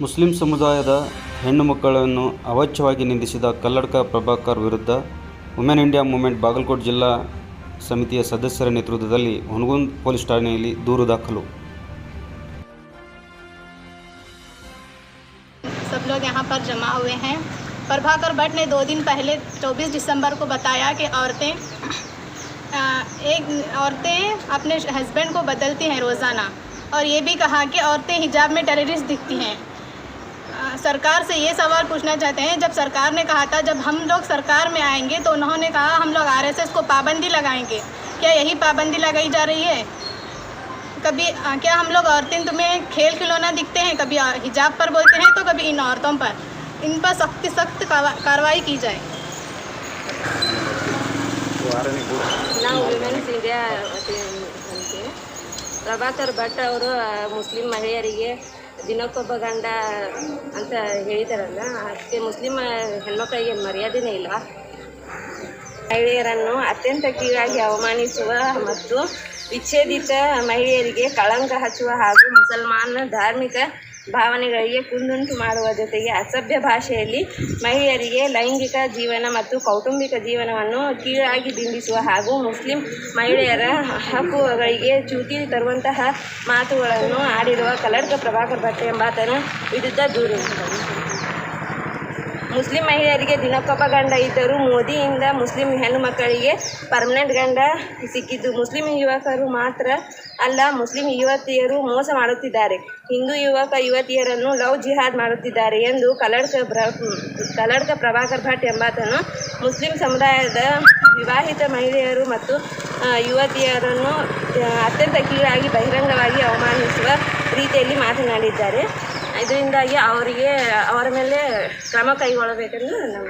Muslim ಸಮುದಾಯದ ಹೆಣ್ಣು ಮಕ್ಕಳನ್ನು ಅವಾಚ್ಯವಾಗಿ ನಿಂದಿಸಿದ ಕಲ್ಲಡ್ಕ ಪ್ರಭಾಕರ್ ವಿರುದ್ಧ ವುಮೆನ್ ಇಂಡಿಯಾ ಮೂವ್ಮೆಂಟ್ ಬಾಗಲಕೋಟೆ ಜಿಲ್ಲಾ ಸಮಿತಿಯ ಸದಸ್ಯರ ನೇತೃತ್ವದಲ್ಲಿ ಹುನಗುಂದ್ ಪೊಲೀಸ್ ಠಾಣೆಯಲ್ಲಿ ದೂರು ದಾಖಲು सब लोग यहाँ पर जमा हुए हैं प्रभाकर भट्ट ने दो दिन पहले 24 दिसंबर को बताया कि औरतें अ, एक औरतें अपने हस्बैंड को बदलती हैं रोज़ाना और ये भी कहा कि औरतें हिजाब में टेररिस्ट दिखती हैं अ, सरकार से ये सवाल पूछना चाहते हैं जब सरकार ने कहा था जब हम लोग सरकार में आएंगे तो उन्होंने कहा हम लोग आरएसएस को पाबंदी लगाएंगे क्या यही पाबंदी लगाई जा रही है कभी आ, क्या हम लोग औरतें तुम्हें खेल खिलौना दिखते हैं कभी आ, हिजाब पर बोलते हैं तो कभी इन औरतों पर इन पर सख्त सख्त कार्रवाई की जाए ನಾವು ವಿಮೆನ್ಸ್ ಇಂಡಿಯಾ ವತಿಯಿಂದ ಪ್ರಭಾಕರ್ ಭಟ್ ಅವರು ಮುಸ್ಲಿಂ ಮಹಿಳೆಯರಿಗೆ ದಿನಕ್ಕೊಬ್ಬ ಗಂಡ ಅಂತ ಹೇಳಿದಾರಲ್ಲ ಅದಕ್ಕೆ ಮುಸ್ಲಿಂ ಹೆಣ್ಮಕ್ಳಿಗೆ ಮರ್ಯಾದೆನೇ ಇಲ್ಲ ಮಹಿಳೆಯರನ್ನು ಅತ್ಯಂತ ಕೀಳಾಗಿ ಅವಮಾನಿಸುವ ಮತ್ತು ವಿಚ್ಛೇದಿತ ಮಹಿಳೆಯರಿಗೆ ಕಳಂಕ ಹಚ್ಚುವ ಹಾಗೂ ಮುಸಲ್ಮಾನ ಧಾರ್ಮಿಕ ಭಾವನೆಗಳಿಗೆ ಕುಂದುಂಟು ಮಾಡುವ ಜೊತೆಗೆ ಅಸಭ್ಯ ಭಾಷೆಯಲ್ಲಿ ಮಹಿಳೆಯರಿಗೆ ಲೈಂಗಿಕ ಜೀವನ ಮತ್ತು ಕೌಟುಂಬಿಕ ಜೀವನವನ್ನು ಕೀಳಾಗಿ ಬಿಂಬಿಸುವ ಹಾಗೂ ಮುಸ್ಲಿಂ ಮಹಿಳೆಯರ ಹಕ್ಕುಗಳಿಗೆ ಚ್ಯುತಿ ತರುವಂತಹ ಮಾತುಗಳನ್ನು ಆಡಿರುವ ಕಲ್ಲಡ್ಕ ಪ್ರಭಾಕರ್ ಭಟ್ ಎಂಬಾತನ ವಿರುದ್ಧ ದೂರಿದ್ದಾರೆ ಮುಸ್ಲಿಂ ಮಹಿಳೆಯರಿಗೆ ದಿನಕ್ಕೊಬ್ಬ ಗಂಡ ಇದ್ದರೂ ಮೋದಿಯಿಂದ ಮುಸ್ಲಿಂ ಹೆಣ್ಣು ಮಕ್ಕಳಿಗೆ ಪರ್ಮನೆಂಟ್ ಗಂಡ ಸಿಕ್ಕಿದ್ದು ಮುಸ್ಲಿಂ ಯುವಕರು ಮಾತ್ರ ಅಲ್ಲ, ಮುಸ್ಲಿಂ ಯುವತಿಯರು ಮೋಸ ಮಾಡುತ್ತಿದ್ದಾರೆ. ಹಿಂದೂ ಯುವಕ ಯುವತಿಯರನ್ನು ಲವ್ ಜಿಹಾದ್ ಮಾಡುತ್ತಿದ್ದಾರೆ ಎಂದು ಕಲ್ಲಡ್ಕ ಬ್ರ ಕಲ್ಲಡ್ಕ ಪ್ರಭಾಕರ್ ಭಟ್ ಎಂಬಾತನು ಮುಸ್ಲಿಂ ಸಮುದಾಯದ ವಿವಾಹಿತ ಮಹಿಳೆಯರು ಮತ್ತು ಯುವತಿಯರನ್ನು ಅತ್ಯಂತ ಕೀಳಾಗಿ ಬಹಿರಂಗವಾಗಿ ಅವಮಾನಿಸುವ ರೀತಿಯಲ್ಲಿ ಮಾತನಾಡಿದ್ದಾರೆ. ಇದರಿಂದಾಗಿ ಅವರಿಗೆ ಅವರ ಮೇಲೆ ಕ್ರಮ ಕೈಗೊಳ್ಳಬೇಕೆಂದು ನಾವು